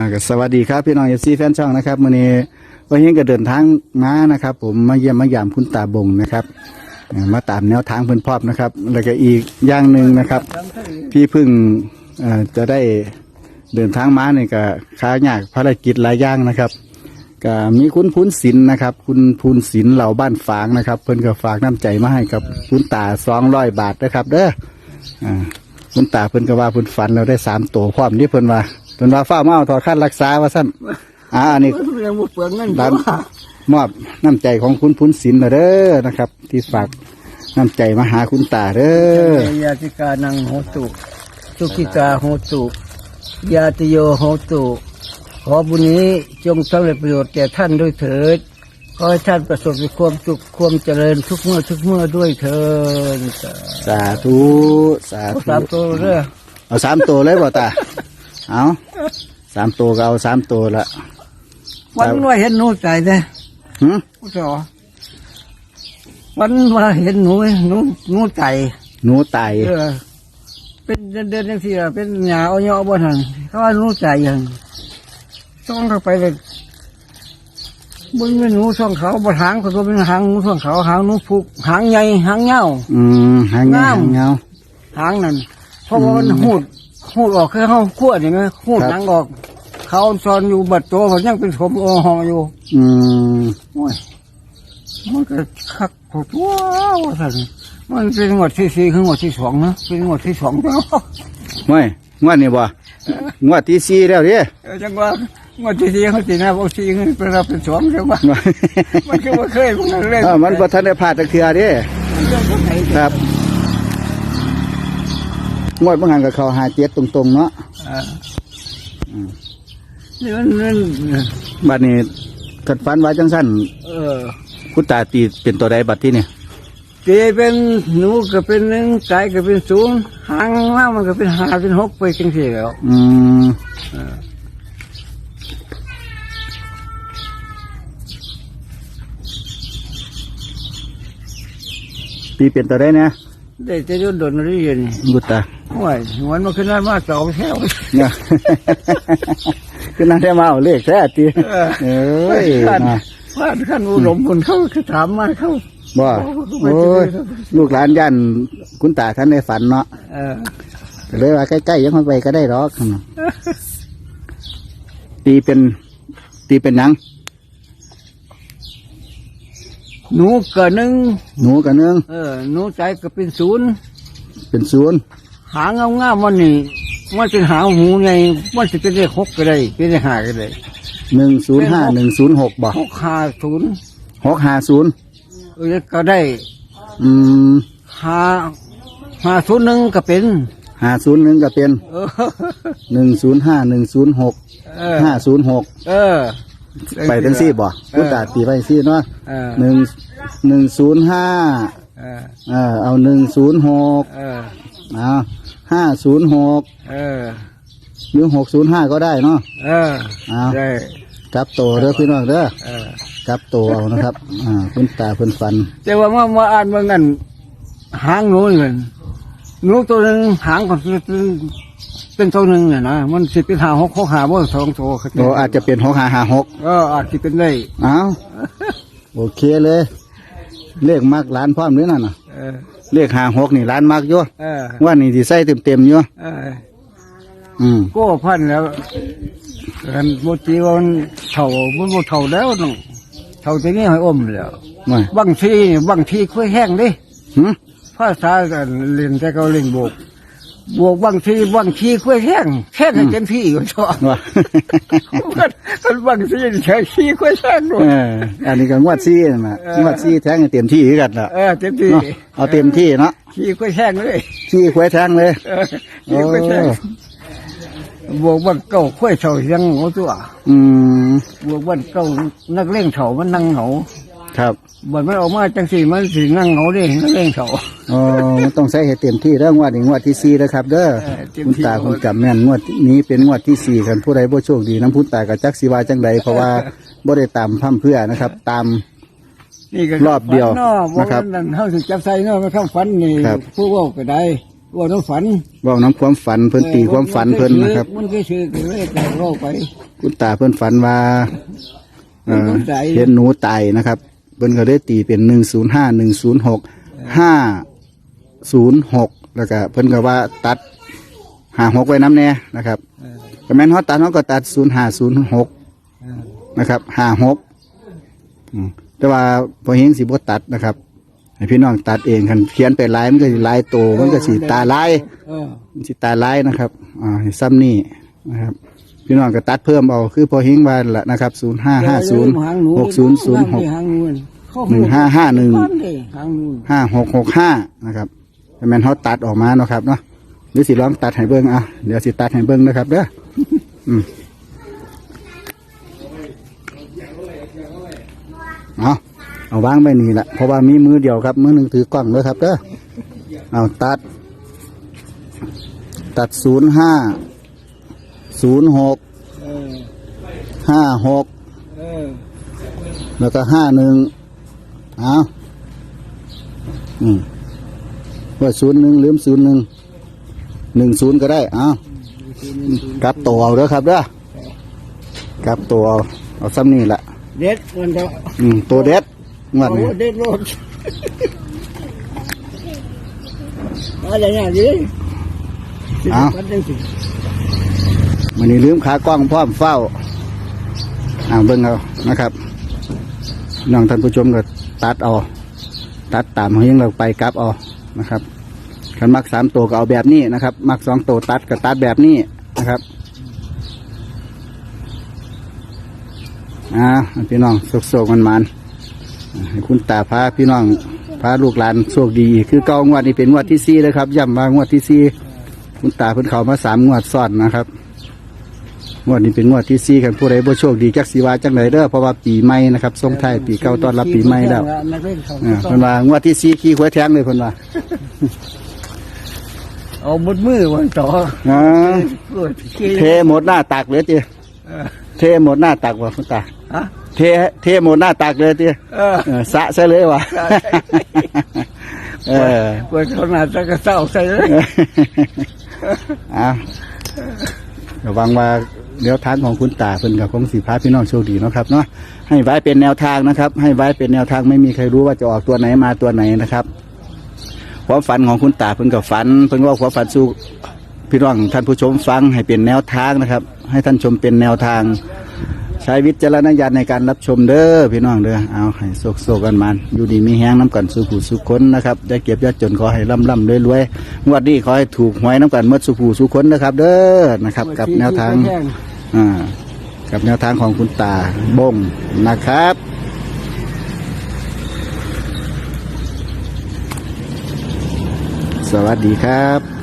อ่าก็สวัสดีครับพี่น้องเอฟซีแฟนช่องนะครับวันนี้วันนี้ก็เดินทางมานะครับ ผมมาเยี่ยมมายามคุณตาบงนะครับอ่ามาตามแนวทางเพิ่นพอมนะครับ แล้วก็อีกอย่างหนึ่งนะครับ พี่เพึ่งเอ่อจะได้เดินทางมาเนี่ยก็ค้ายากภารกิจหลายอย่างนะครับก็มีคุณพูนศิลป์นะครับ คุณพูนศิลป์เหล่าบ้านฝางนะครับ เพิ่นก็ฝากน้ำใจมาให้กับคุณตาสองร้อยบาทนะครับ เด้ออ่าคุณตาเพิ่นก็ว่าเพิ่นฝันเราได้สามตัวพร้อมนี่เพิ่นว่า เพิ่นว่าฟ้ามาเอาถอดค่ารักษาว่าสั้นอ่าอันนี้ยังบ่เปลืองเงินร้านมอบน้ำใจของคุณพุนศิลป์เด้อนะครับ ที่ฝากน้ำใจมาหาคุณตาเด้อยาติกานังโหตุสุขิกาโหตุยาติโยโหตุขอบุญนี้จงสำเร็จประโยชน์แก่ท่านด้วยเถิดขอให้ท่านประสบกับความสุขความเจริญทุกเมื่อทุกเมื่อด้วยเถิดสาธุสาธุสามตัวเด้อเอาสามตัวเลยบ่ตา เอาสามตัวก็เอาสามตัวละวันว่าเห็นหนูใจเด้หึผู้สอวันว่าเห็นหนูหนูหนูใจหนูตายเออเป็นเดือนเดือนจังซี่ล่ะเป็นหยาเอาเนาะบ่ทันเขาว่าหนูใจยังต้องเข้าไปเลยบนเป็นหนูช่องเขาบนหางเขาก็เป็นหางหนูช่องเขาหางหนูผูกหางใหญ่หางเงา อืมหางเงางามหางเงา หางนั่นเพราะว่ามันหูด หูดออกคือเขาขวดอย่างเงี้ยหูดครับหางออก เขาซอนอยู่บัดตัวเขายังเป็นผมโอหออยู่ อืมโอ้ยมันก็คักโคตรว้าวสันมันเป็นงวดที่สี่คืองวดที่สองนะเป็นงวดที่สองแล้วเฮ้ยงวดนี่บ่งวดที่สี่แล้วเดิเออจังว่างวดที่สี่เขาตีนะบอกสี่เงินเป็นรับเป็นสองจังว่ามันคือว่าเคยมันเล่นเออมันบ่ทันได้พลาดตะเทือเดิมันเรื่องของไหนครับ งวดบางหันกับเขาหาเจ็ดตรงๆเนาะอ่านี่มันมันบัดนี้กัดฟันไว้จังสั้นเออคุณตาตีเป็นตัวใดบัดที่นี่ตีเป็นหนูก็เป็นหนึ่งใจก็เป็นศูนย์หางล่างมันก็เป็นห้าเป็นหกไปจังสี่แล้วอืมเออตีเป็นตัวใดนะ ได้จะโดนโดนเรียนนี่บุตาโอ้ยวันมันขึ้นได้มาสองแถวเนี่ยคือนั่นได้มาเอาเลขแท้ตีเออเอ้ยขั้นนะขั้นอุดมคนเขาคือถามมาเขาบ่โอ้ยลูกหลานย่านคุณตาท่านในฝันเนาะเออก็เลยว่าใกล้ๆยังเข้าไปก็ได้หรอกตีเป็น ตีเป็นหยัง หนูก็หนึ่งหนูกับเนืองเออหนูใจก็เป็นศูนย์เป็นศูนย์หางเอาง่ามมันนี่มันเป็นหางหูไงมันจะเป็นเลขหกก็ได้เป็นเลขห้าก็ได้หนึ่งศูนย์ห้าหนึ่งศูนย์หกบ่หกห้าศูนย์หกห้าศูนย์เออก็ได้ อืมห้าห้าศูนย์หนึ่งก็เป็นห้าศูนย์หนึ่งก็เป็นเออหนึ่งศูนย์ห้าหนึ่งศูนย์หกเออห้าศูนย์หกเออ ไปทั้งสี่บ่ผู้ตาตีไปสี่เนาะเออหนึ่งหนึ่งศูนย์ห้าเออเออเอาหนึ่งศูนย์หกเออเอาห้าศูนย์หกเออหรือหกศูนย์ห้าก็ได้เนาะเออเอาได้กลับโตเด้อพี่น้องเด้อเออกลับโตเอานะครับ อ่าคุณตาเพิ่นฟัน แต่ว่ามามาอ่านเมื่อกันหางหนูนี่มันหนูตัวหนึ่งหางก็เป็น เป็นตัวหนึ่งเนี่ยนะมันสิเป็นหาหกหกหาบ่สองตัวเขาใจโออาจจะเป็นหกห้าห้าหกเอออาจจะเป็นได้เอาโอเคเลย เลขมากล้านพร้อมเลยนั่นน่ะเออเลขห้าหกนี่ล้านมากอยู่เออว่านี่ที่ใส่เต็มๆอยู่เอออืมก็พันแล้วกันโมจีว่ามันเท่ามันโมเท่าแล้วน้องเท่าที่นี่ให้อมแล้วไม่บางทีบางทีค่อยแห้งดิหึภาษากันเล่นแต่เขาเล่นโบก บวกบางทีบางทีค่อยแห้งแห้งให้เต็มที่ก็ชอบว่ากันบางทีใช้ขี้ค่อยแห้งด้วเอยออันนี้ก็งวดซี่นั่นน่ะเอองวดซี่แทงให้เต็มที่คือกันล่ะเออเต็มที่เนาะเอาเต็มที่เนาะขี้ค่อยแห้งเลยที่ควยแทงเลยเออขี้ค่อยแห้งบวกบันเก่าค่อยเฉายังหัวตัว อืมบวกบันเก่านักเล่งเฉามันนั่งเหงา ครับบันมันออกมาจังสี่มันสินั่งเหงาเด้นักเล่งเฉาอ๋อมันต้องใช้ให้เต็มที่เด้องวดนี้งวดที่สี่นะครับ เด้อเออเต็มคุณที่ตาคุณจำแม่นงวดนี้เป็นงวดที่สี่กันผู้ใดบ่โชคดีน้ำพุตากับจักสีวาจังใดเพราะว่าบ่ได้ตามพั่มเพื่อนะครับ ตาม นี่ก็รอบเดียวฝันเนาะนะครับนั่นเขาสิจับใส่เนาะมาทำฟันนี่ครับ ผู้เว่าก็ได้ว่าน้องฝันเว้าน้ำความฝันเพิ่นตีความฝันเพิ่นนะครับ มันก็ชื่อกันเลยแต่เราไป คุณตาเพิ่นฝันว่าเอ่อเพิ่นตายเห็นหนูตายนะครับ เพิ่นก็ได้ตีเป็นหนึ่งศูนย์ห้าหนึ่งศูนย์หกห้าศูนย์หกแล้วก็เพิ่นก็ว่าตัดหาหกไว้น้ำแน่นะครับเออก็แม่นเขาตัดเขาก็ตัดศูนย์ห้าศูนย์หกเออนะครับห้าหกแต่ว่าพอเฮงสิบ่ตัดนะครับให้พี่น้องตัดเองคันเขียนไปลายมันก็สิลายโตมันก็สิตาลายเออมันสิตาลายนะครับอ่าให้ซ้ำนี่นะครับ พี่น้องก็ตัดเพิ่มเอาคือพอเฮงว่าละนะครับศูนย์ห้าห้าศูนย์หกศูนย์ศูนย์หกหางนูนเข้หนึ่งห้าห้าหนึ่งบ้เลยหางนูนห้าหกหกห้านะครับแต่แม่นเขาตัดออกมาเนาะครับเนาะหรือสิลองตัดให้เบิ้งอะเดี๋ยวสิตัดให้เบิ้งนะครับเด้ออืมเอาเอาวางไปนี่แหละเพราะว่ามีมือเดียวครับ มือหนึ่งถือกล้องเลยครับเด้อเอาตัด ตัดศูนย์ห้า ศูนย์หกเออห้าหกเออแล้วก็ห้าหนึ่งเอาอืมว่าศูนย์หนึ่งลืมศูนย์หนึ่งหนึ่งศูนย์ก็ได้เอากลับตัวเอาเด้อครับเด้อกลับตัวเอาเอาซ้ำนี่แหละเด็ดมันจะอืมตัวเด็ดงวดโอ้นี้เด็ดโลดอะไรเนี่ยดิเอาตัดได้สิ มันนี้ลืมขากล้องพร้อมเฝ้าเอาเบิ่งเอานะครับน้องท่านผู้ชมก็ตัดเอาตัดตามเฮงเราไปกลับเอานะครับคันมักสามตัวก็เอาแบบนี้นะครับ มักสองตัวตัดก็ตัดแบบนี้นะครับอ่าพี่น้องโศกๆมันมันๆให้คุณตาพาพี่น้องพาลูกหลานโชคดี คือเก้างวดนี้เป็นงวดที่สี่เลยครับย้ำว่างวดที่สี่คุณตาเพิ่นเขามาสามงวดซ้อนนะครับ งวดนี้เป็นงวดที่สี่กันผู้ใดบ่โชคดีจักสีวาจังไดเด้อเพราะว่าปีใหม่นะครับส่งท้ายปีเก่าต้อนรับปีใหม่แล้วนักเล่นเขาอ่าเพิ่นว่างวดที่สี่ขี้หัวแทงเลยเพิ่นว่าเอาหมดมือวันต่ออ่าเปิดขี้เทหมดหน้าตักเลยติเออเทหมดหน้าตักว่ะคุณตาฮะเทเทหมดหน้าตักเลยติเออเออสะใช่เลยว่ะสะใช่เออเปิดเขาหนาจะกระเศร้าใส่เลยอะระวังว่า เดี๋ยวทางของคุณตาเพิ่นกับคงสีพาพี่น้องโชคดีเนาะครับเนาะให้ไว้เป็นแนวทางนะครับ ให้ไว้เป็นแนวทางไม่มีใครรู้ว่าจะออกตัวไหนมาตัวไหนนะครับความฝันของคุณตาเพิ่นกับฝัน เพิ่นว่าความฝันสู่พี่น้องท่านผู้ชมฟังให้เป็นแนวทางนะครับ ให้ท่านชมเป็นแนวทาง ใช้วิจารณญาณในการรับชมเด้อพี่น้องเด้อเอาให้โศกโศกกันมันอยู่ดีมีแห้งน้ำกันสู่ผู้สุคนนะครับได้เก็บยอดจนขอให้ร่ำร่ำรวยรวยงวดนี้ขอให้ถูกหวยน้ำกันเมื่อสู่ผู้สุคนนะครับ เด้อนะครับ กับแนวทาง กับแนวทางของคุณตาบงนะครับ สวัสดีครับ